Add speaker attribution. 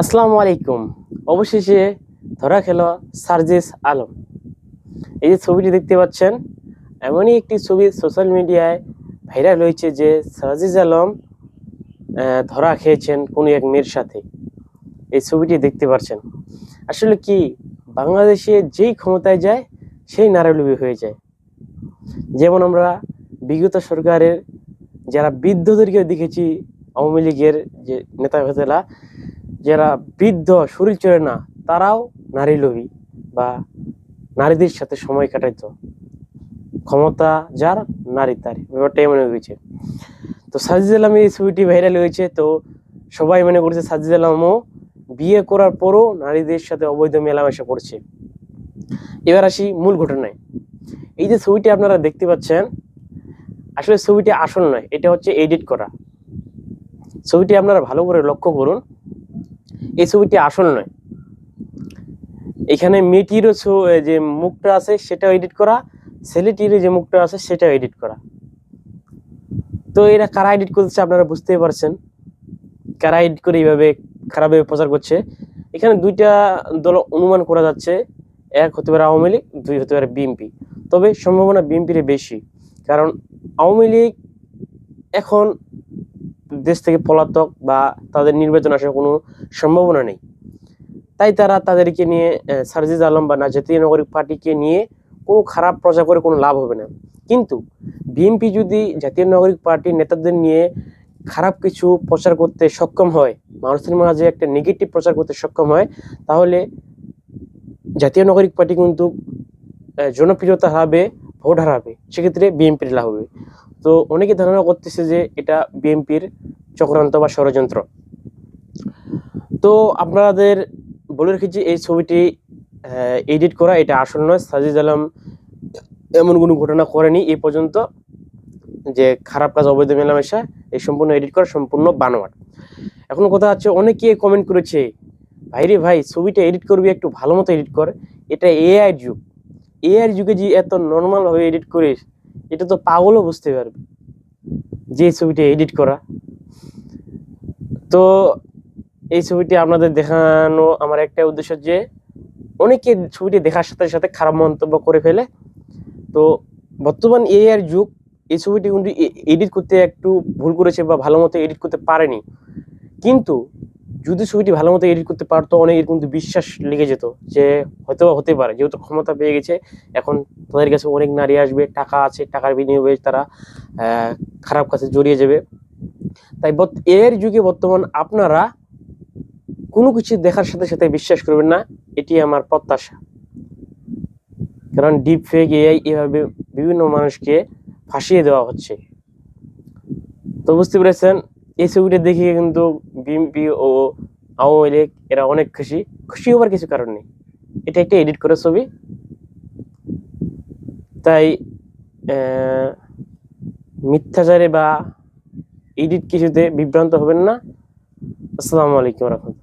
Speaker 1: আসসালামু আলাইকুম। অবশেষে ধরা খেল সার্জিস আলম। এই যে ছবিটি দেখতে পাচ্ছেন, এমনই একটি ছবি সোশ্যাল মিডিয়ায় ভাইরাল হয়েছে যে সার্জিস আলম ধরা খেয়েছেন কোনো এক মেয়ের সাথে। এই ছবিটি দেখতে পাচ্ছেন। আসলে কি, বাংলাদেশে যেই ক্ষমতায় যায়, সেই নারায়লবী হয়ে যায়। যেমন আমরা বিগত সরকারের যারা বৃদ্ধদেরকে দেখেছি, আওয়ামী লীগের যে নেতা ভেতলা যারা বৃদ্ধ, শরীর চলে না, তারাও নারী লোভী বা নারীদের সাথে সময় কাটাইতো। ক্ষমতা যার, নারী তার। ব্যাপারটা এমন হয়েছে। তো সাজিদ আলমের এই ছবিটি ভাইরাল হয়েছে, তো সবাই মনে করছে সাজিদ আলমও বিয়ে করার পরও নারীদের সাথে অবৈধ মেলামেশা করছে। এবার আসি মূল ঘটনায়। এই যে ছবিটি আপনারা দেখতে পাচ্ছেন, আসলে ছবিটি আসল নয়, এটা হচ্ছে এডিট করা। ছবিটি আপনারা ভালো করে লক্ষ্য করুন। এই ছবিটি আসল নয়। এখানে মেয়েটিরও যে মুখটা আছে সেটাও এডিট করা, ছেলেটির যে মুখটা আছে সেটাও এডিট করা। তো এরা কারা এডিট করছে আপনারা বুঝতেই পারছেন। কারা এডিট করে এইভাবে খারাপভাবে প্রচার করছে। এখানে দুইটা দল অনুমান করা যাচ্ছে, এক হতে পারে আওয়ামী লীগ, দুই হতে পারে বিএনপি। তবে সম্ভাবনা বিএনপির বেশি, কারণ আওয়ামী লীগ এখন দেশ থেকে পলাতক বা তাদের নির্বাচন আসার কোনো সম্ভাবনা নেই। তাই তারা তাদেরকে নিয়ে সার্জিজ আলম বা না জাতীয় নাগরিক পার্টিকে নিয়ে কোনো খারাপ প্রচার করে কোনো লাভ হবে না। কিন্তু বিএনপি যদি জাতীয় নাগরিক পার্টির নেতাদের নিয়ে খারাপ কিছু প্রচার করতে সক্ষম হয়, মানুষের মাঝে একটা নেগেটিভ প্রচার করতে সক্ষম হয়, তাহলে জাতীয় নাগরিক পার্টি কিন্তু জনপ্রিয়তা হারাবে, ভোট হারাবে। সেক্ষেত্রে বিএনপির লাভ হবে। তো অনেকে ধারণা করতেছে যে এটা বিএনপির চক্রান্ত বা ষড়যন্ত্র। তো আপনাদের বলে রেখেছি এই ছবিটি এডিট করা এটা আসল নয়। সাজিদ আলম এমন কোনো ঘটনা করেনি এই পর্যন্ত যে খারাপ কাজ অবৈধ মেলামেশা, এই সম্পূর্ণ এডিট করা, সম্পূর্ণ বানোয়াট। এখন কথা হচ্ছে, অনেকে কমেন্ট করেছে ভাইরে ভাই, ছবিটা এডিট করবি, একটু ভালো মতো এডিট কর। এটা এআই যুগ। এআই যুগে যে এত নর্মাল ভাবে এডিট করিস, এটা তো পাগলও বুঝতে পারবে যে ছবিটা এডিট করা। তো এই ছবিটি আপনাদের দেখানো আমার একটা উদ্দেশ্য যে অনেকে ছবিটি দেখার সাথে সাথে খারাপ মন্তব্য করে ফেলে। তো বর্তমান এ আর যুগ, এই ছবিটি কিন্তু এডিট করতে একটু ভুল করেছে বা ভালো মতো এডিট করতে পারেনি। কিন্তু যদি ছবিটি ভালো মতো এডিট করতে পারতো, অনেকের কিন্তু বিশ্বাস লেগে যেত যে হয়তো হতে পারে। যেহেতু ক্ষমতা পেয়ে গেছে, এখন তাদের কাছে অনেক নারী আসবে, টাকা আছে, টাকার বিনিয়োগে তারা খারাপ কাছে জড়িয়ে যাবে। তাই এর যুগে বর্তমান আপনারা কোনো কিছু দেখার সাথে সাথে বিশ্বাস করবেন না, এটি আমার প্রত্যাশা। কারণ ডিপ ফেক এআই এভাবে বিভিন্ন মানুষকে ফাঁসিয়ে দেওয়া হচ্ছে। তো বুঝতে পেরেছেন, এই ছবিটা দেখে কিন্তু বিএনপি ও আওয়ামী লীগ, এরা অনেক খুশি। খুশি হবার কিছু কারণ নেই। এটা একটা এডিট করা ছবি। তাই মিথ্যাচারে বা এডিট কিছুতে বিভ্রান্ত হবেন না। আসসালামু আলাইকুম রহমতুল্লাহ।